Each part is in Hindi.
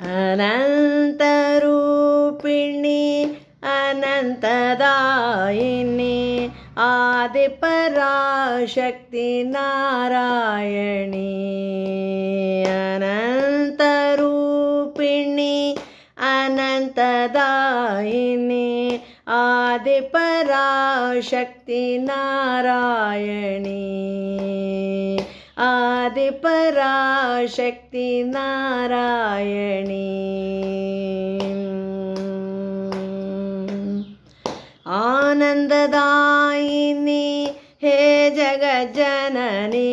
अनन्तरूपिणी अनन्तदायिनी आदिपराशक्ति नारायणी। अनन्तरूपिणी अनन्तदायिनी आदिपराशक्ति नारायणी आदिपराशक्ति नारायणी आनन्ददायिनी हे जगज्जननी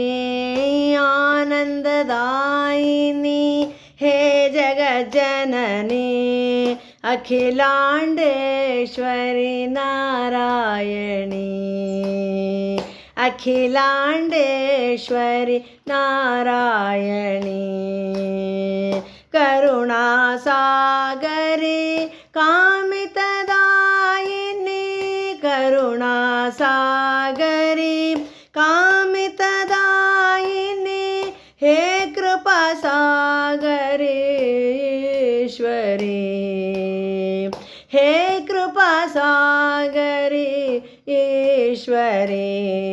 आनन्ददायिनी हे जगज्जननी अखिलाण्डेश्वरि नारायणी अखिलाण्डेश्वरि नारायणी। करुणासागरी कामितदायिनी। करुणासागरी कामितदायिनी। हे कृपासागरेश्वरी। हे कृपासागरी ईश्वरे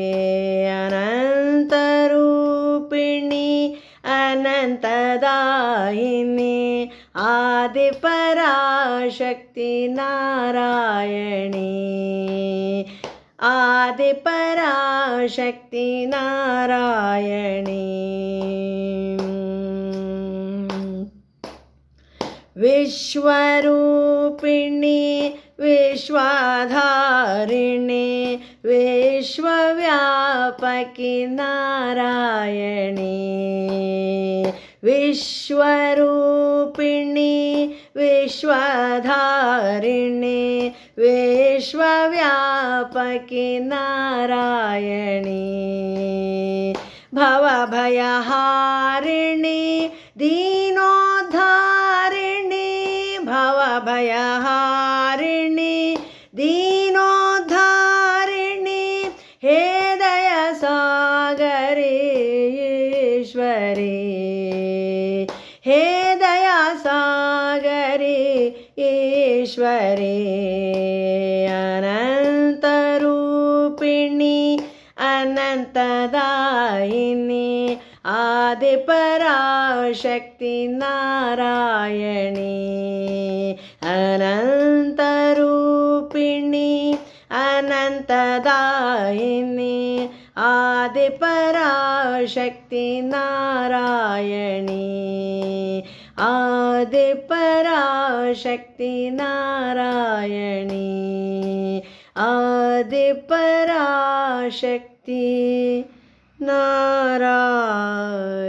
अनन्तदायिनी आदिपराशक्ति नारायणी। आदिपराशक्ति नारायणी। विश्वरूपिणी विश्वाधारिणी विश्वव्यापकी नारायणी। विश्वरूपिणी विश्वधारिणी विश्वव्यापकी नारायणी भवभयहारिणी दीनोद्धारिणी भवभयहारिणी हे दयासागरे ईश्वरे अनन्तरूपिणी अनन्तदायिनी आदिपराशक्ति नारायणी अनन्तरूपिणी अनन्तदायिनी आदिपराशक्ति नारायणी। आदि पराशक्ति नारायणी। आदि पराशक्ति नारायणी।